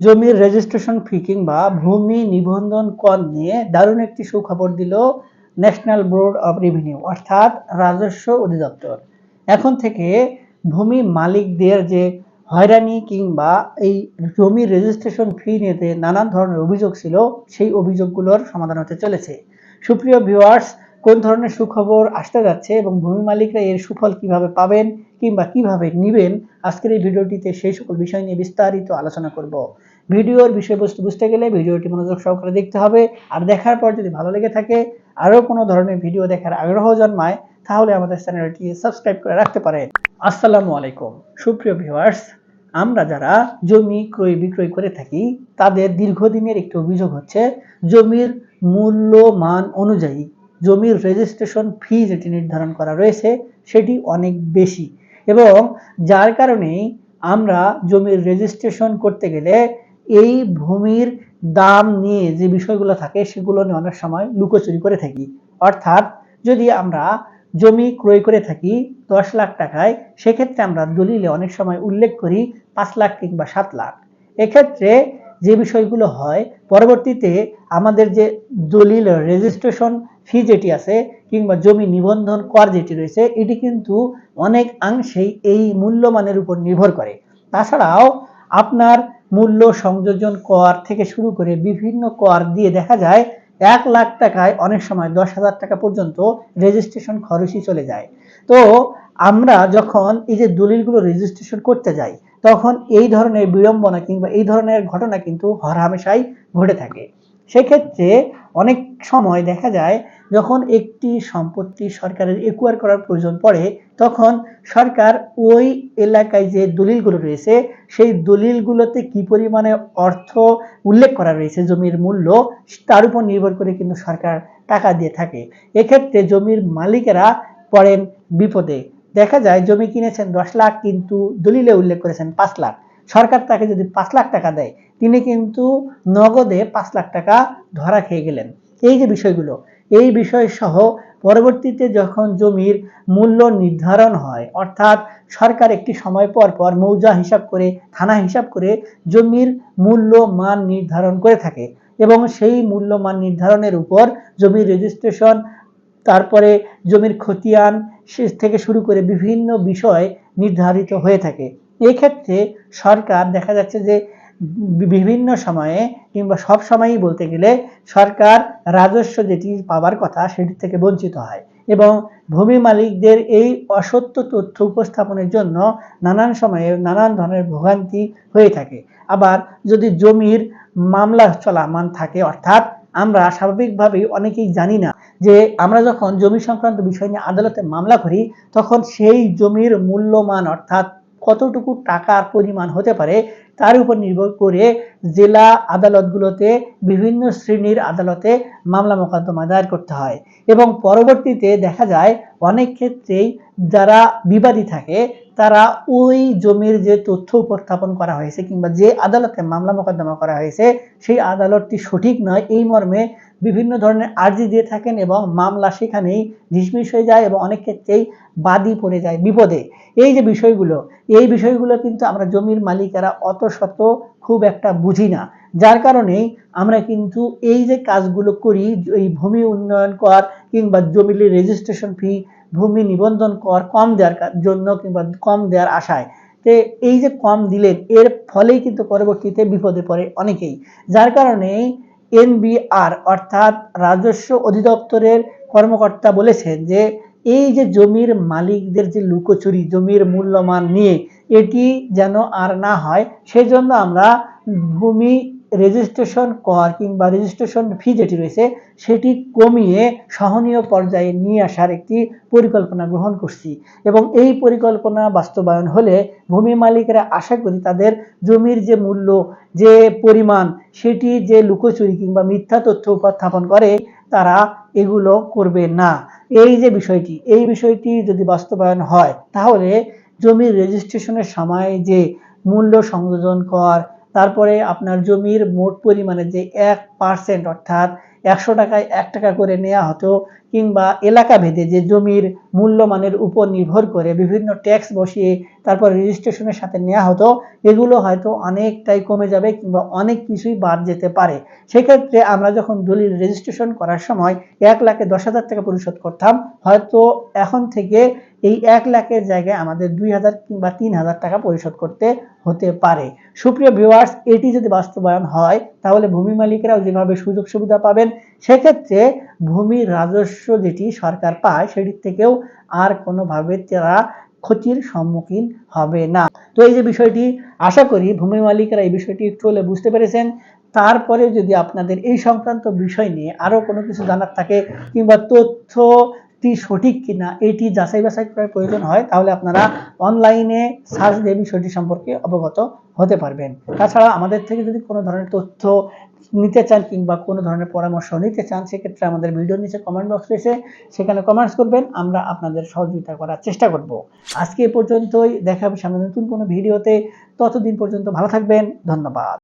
জমির registration fee কিংবা ভূমি নিবন্ধন কর নিয়ে দারুণ একটি সুখবর দিল ন্যাশনাল বোর্ড অফ রেভিনিউ অর্থাৎ রাজস্ব অধিদপ্তর। এখন থেকে ভূমি মালিকদের যে হয়রানি কিংবা এই জমির রেজিস্ট্রেশন ফি নিতে নানান ধরনের অভিযোগ ছিল, সেই অভিযোগগুলোর সমাধান হতে চলেছে। সুপ্রিয় ভিউয়ার্স কোন ধরনের সুখবর আসতে যাচ্ছে এবং ভূমি মালিকরা এর সুফল কীভাবে পাবেন কিংবা কীভাবে নিবেন, আজকের এই ভিডিওটিতে সেই সকল বিষয় নিয়ে বিস্তারিত আলোচনা করব। ভিডিওর বিষয়বস্তু বুঝতে গেলে ভিডিওটি মনোযোগ সহকারে দেখতে হবে। আর দেখার পর যদি ভালো লেগে থাকে, আরও কোনো ধরনের ভিডিও দেখার আগ্রহ জন্মায়, তাহলে আমাদের চ্যানেলটি সাবস্ক্রাইব করে রাখতে পারেন। আসসালামু আলাইকুম। সুপ্রিয় ভিউয়ার্স, আমরা যারা জমি ক্রয় বিক্রয় করে থাকি, তাদের দীর্ঘদিনের একটি অভিযোগ হচ্ছে, জমির মূল্য মান অনুযায়ী জমির রেজিস্ট্রেশন ফি যেটি নির্ধারণ করা রয়েছে, সেটি অনেক বেশি। এবং যার কারণে আমরা জমির রেজিস্ট্রেশন করতে গেলে এই ভূমির দাম নিয়ে যে বিষয়গুলো থাকে, সেগুলো নিয়ে অনেক সময় লুকোচুরি করে থাকি। অর্থাৎ যদি আমরা জমি ক্রয় করে থাকি দশ লাখ টাকায়, সেক্ষেত্রে আমরা দলিলে অনেক সময় উল্লেখ করি পাঁচ লাখ কিংবা সাত লাখ। এক্ষেত্রে যে বিষয়গুলো হয়, পরবর্তীতে আমাদের যে দলিল রেজিস্ট্রেশন ফি যেটি আছে কিংবা জমি নিবন্ধন কর যেটি রয়েছে, এটি কিন্তু অনেক অংশেই এই মূল্যমানের উপর নির্ভর করে। তাছাড়াও আপনার মূল্য সংযোজন কর থেকে শুরু করে বিভিন্ন কর দিয়ে দেখা যায় এক লাখ টাকায় অনেক সময় দশ হাজার টাকা পর্যন্ত রেজিস্ট্রেশন খরচই চলে যায়। তো আমরা যখন এই যে দলিলগুলো রেজিস্ট্রেশন করতে যাই, তখন এই ধরনের বিড়ম্বনা কিংবা এই ধরনের ঘটনা কিন্তু হরহামেশাই ঘটে থাকে। সেক্ষেত্রে অনেক সময় দেখা যায় যখন একটি সম্পত্তি সরকারের একুয়ার করার প্রয়োজন পড়ে, তখন সরকার ওই এলাকায় যে দলিলগুলো রয়েছে, সেই দলিলগুলোতে কি পরিমাণে অর্থ উল্লেখ করা রয়েছে জমির মূল্য, তার উপর নির্ভর করে কিন্তু সরকার টাকা দিয়ে থাকে। এক্ষেত্রে জমির মালিকেরা পড়েন বিপদে। দেখা যায় জমি কিনেছেন দশ লাখ, কিন্তু দলিলে উল্লেখ করেছেন পাঁচ লাখ। সরকার তাকে যদি পাঁচ লাখ টাকা দেয়, তিনি কিন্তু নগদে পাঁচ লাখ টাকা ধরা খেয়ে গেলেন। এই যে বিষয়গুলো এই বিষয় সহ পরবর্তীতে যখন জমির মূল্য নির্ধারণ হয়, অর্থাৎ সরকার একটি সময় পর পর মৌজা হিসাব করে, থানা হিসাব করে জমির মূল্য মান নির্ধারণ করে থাকে এবং সেই মূল্য মান নির্ধারণের উপর জমির রেজিস্ট্রেশন তারপরে জমির খতিয়ান শেষ থেকে শুরু করে বিভিন্ন বিষয় নির্ধারিত হয়ে থাকে। এক্ষেত্রে সরকার দেখা যাচ্ছে যে বিভিন্ন সময়ে কিংবা সব সময়ই বলতে গেলে সরকার রাজস্ব যেটি পাবার কথা সেটি থেকে বঞ্চিত হয় এবং ভূমি মালিকদের এই অসত্য তথ্য উপস্থাপনের জন্য নানান সময়ে নানান ধরনের ভোগান্তি হয়ে থাকে। আবার যদি জমির মামলা চলামান থাকে, অর্থাৎ আমরা স্বাভাবিকভাবেই অনেকেই জানি না যে আমরা যখন জমি সংক্রান্ত বিষয় নিয়ে আদালতে মামলা করি, তখন সেই জমির মূল্যমান, অর্থাৎ কতটুকু টাকার পরিমাণ হতে পারে তার উপর নির্ভর করে জেলা আদালতগুলোতে, বিভিন্ন শ্রেণির আদালতে মামলা মোকদ্দমা দায়ের করতে হয়। এবং পরবর্তীতে দেখা যায় অনেক ক্ষেত্রেই যারা বিবাদী থাকে, তারা ওই জমির যে তথ্য উপস্থাপন করা হয়েছে কিংবা যে আদালতে মামলা মোকদ্দমা করা হয়েছে, সেই আদালতটি সঠিক নয়। এই মর্মে বিভিন্ন ধরনের আর্জি দিয়ে থাকেন এবং মামলা সেখানেই ডিসমিস হয়ে যায় এবং অনেক ক্ষেত্রেই বাদী পড়ে যায় বিপদে। এই যে বিষয়গুলো, এই বিষয়গুলো কিন্তু আমরা জমির মালিকেরা অত শত খুব একটা বুঝি না। যার কারণেই আমরা কিন্তু এই যে কাজগুলো করি, এই ভূমি উন্নয়ন কর কিংবা জমির রেজিস্ট্রেশন ফি ভূমি নিবন্ধন কর কম দেওয়ার জন্য কিংবা কম দেওয়ার আশায়। তে এই যে কম দিলেন, এর ফলেই কিন্তু পরবর্তীতে বিপদে পড়ে অনেকেই। যার কারণে এনবিআর, অর্থাৎ রাজস্ব অধিদপ্তরের কর্মকর্তা বলেছেন যে এই যে জমির মালিকদের যে লুকোচুরি, জমির মূল্যমান নিয়ে এটি যেন আর না হয়, সেজন্য আমরা ভূমি রেজিস্ট্রেশন কর কিংবা রেজিস্ট্রেশন ফি যেটি রয়েছে, সেটি কমিয়ে সহনীয় পর্যায়ে নিয়ে আসার একটি পরিকল্পনা গ্রহণ করছি। এবং এই পরিকল্পনা বাস্তবায়ন হলে ভূমি মালিকেরা আশা করি তাদের জমির যে মূল্য, যে পরিমাণ, সেটি যে লুকোচুরি কিংবা মিথ্যা তথ্য উপস্থাপন করে, তারা এগুলো করবে না। এই যে বিষয়টি, এই বিষয়টি যদি বাস্তবায়ন হয়, তাহলে জমির রেজিস্ট্রেশনের সময় যে মূল্য সংযোজন কর তারপরে আপনার জমির মোট পরিমাণে যে এক পার্সেন্ট অর্থাৎ একশো টাকায় এক টাকা করে নেওয়া হতো কিংবা এলাকা ভেদে যে জমির মূল্যমানের উপর নির্ভর করে বিভিন্ন ট্যাক্স বসিয়ে তারপর রেজিস্ট্রেশনের সাথে নেওয়া হতো, এগুলো হয়তো অনেকটাই কমে যাবে কিংবা অনেক কিছুই বাদ যেতে পারে। সেক্ষেত্রে আমরা যখন দলিল রেজিস্ট্রেশন করার সময় এক লাখে দশ হাজার টাকা পরিশোধ করতাম, হয়তো এখন থেকে এই এক লাখের জায়গায় আমাদের দুই হাজার কিংবা তিন হাজার টাকা পরিশোধ করতে হতে পারে। সুপ্রিয় ভিউয়ার্স, এটি যদি বাস্তবায়ন হয়, তাহলে ভূমি মালিকেরাও যেভাবে সুযোগ সুবিধা পাবেন, সেক্ষেত্রে ভূমির রাজস্ব যেটি সরকার পায়, সেটির থেকেও আর কোনোভাবে তারা ক্ষতির সম্মুখীন হবে না। তো এই যে বিষয়টি, আশা করি ভূমি মালিকরা এই বিষয়টি একটু হলে বুঝতে পেরেছেন। তারপরে যদি আপনাদের এই সংক্রান্ত বিষয় নিয়ে আরও কোনো কিছু জানার থাকে কিংবা তথ্যটি সঠিক কিনা এটি যাচাই বাছাই করার প্রয়োজন হয়, তাহলে আপনারা অনলাইনে সার্চ দিয়ে বিষয়টি সম্পর্কে অবগত হতে পারবেন। তাছাড়া আমাদের থেকে যদি কোনো ধরনের তথ্য নিতে চান কিংবা কোনো ধরনের পরামর্শ নিতে চান, সেক্ষেত্রে আমাদের ভিডিওর নিচে কমেন্ট বক্স রয়েছে, সেখানে কমেন্টস করবেন, আমরা আপনাদের সহযোগিতা করার চেষ্টা করব। আজকে এ পর্যন্তই, দেখা হবে সামনে নতুন কোনো ভিডিওতে, ততদিন পর্যন্ত ভালো থাকবেন, ধন্যবাদ।